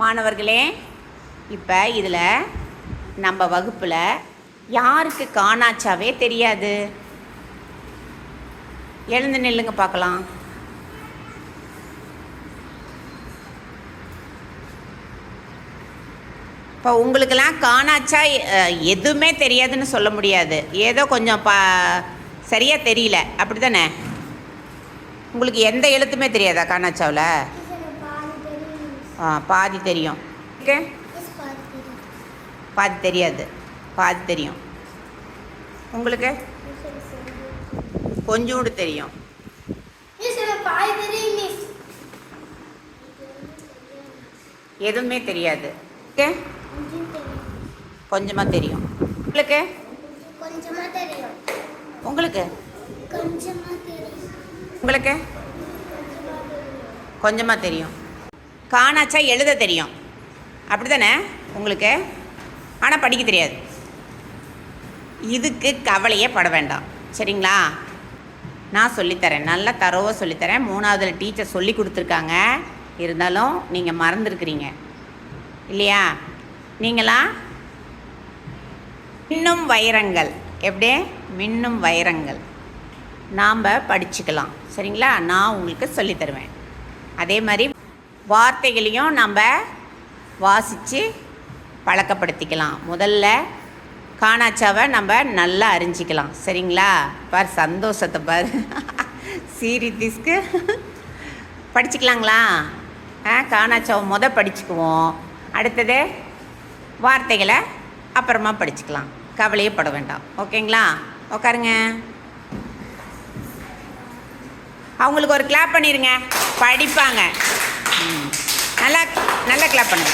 மாணவர்களே இப்போ இதில் நம்ம வகுப்பில் யாருக்கு காணாச்சாவே தெரியாது. எழுந்து நில்லுங்க பார்க்கலாம் இப்போ உங்களுக்கெல்லாம் காணாச்சா எதுவுமே தெரியாதுன்னு சொல்ல முடியாது. ஏதோ கொஞ்சம் பா சரியாக தெரியல. அப்படி தானே உங்களுக்கு எந்த எழுத்துமே தெரியாதா காணாச்சாவில்? ஆ பாதி தெரியும். ஓகே? பாதி தெரியாது. பாதி தெரியும். உங்களுக்கு? கொஞ்சோண்டு தெரியும். எதுவுமே தெரியாது. ஓகே? கொஞ்சமாக தெரியும். உங்களுக்கு? உங்களுக்கு? உங்களுக்கு? கொஞ்சமாக தெரியும். காணாச்சா எழுத தெரியும். அப்படி தானே உங்களுக்கு? ஆனால் படிக்க தெரியாது. இதுக்கு கவலையே பட வேண்டாம். சரிங்களா? நான் சொல்லித்தரேன். நல்லா தரவாக சொல்லித்தரேன். மூணாவதில் டீச்சர் சொல்லி கொடுத்துருக்காங்க. இருந்தாலும் நீங்கள் மறந்துருக்கிறீங்க. இல்லையா? நீங்களா? மின்னும் வைரங்கள். எப்படி? மின்னும் வைரங்கள். நாம் படிச்சுக்கலாம். சரிங்களா? நான் உங்களுக்கு சொல்லித் தருவேன். அதே மாதிரி வார்த்தைகளையும் நம்ம வாசித்து பழக்கப்படுத்திக்கலாம். முதல்ல காணாச்சாவை நம்ம நல்லா அறிஞ்சிக்கலாம். சரிங்களா? பார் சந்தோஷத்தை பார். சீரிதிஸ்க்கு படிச்சுக்கலாங்களா? ஆ காணாச்சாவை முத படிச்சுக்குவோம். அடுத்தது வார்த்தைகளை அப்புறமா படிச்சுக்கலாம். கவலையே பட வேண்டாம். ஓகேங்களா? உட்காருங்க அவங்களுக்கு ஒரு கிளாப் பண்ணிடுங்க படிப்பாங்க. நல்லா நல்லா கிளாப் பண்ணுங்க.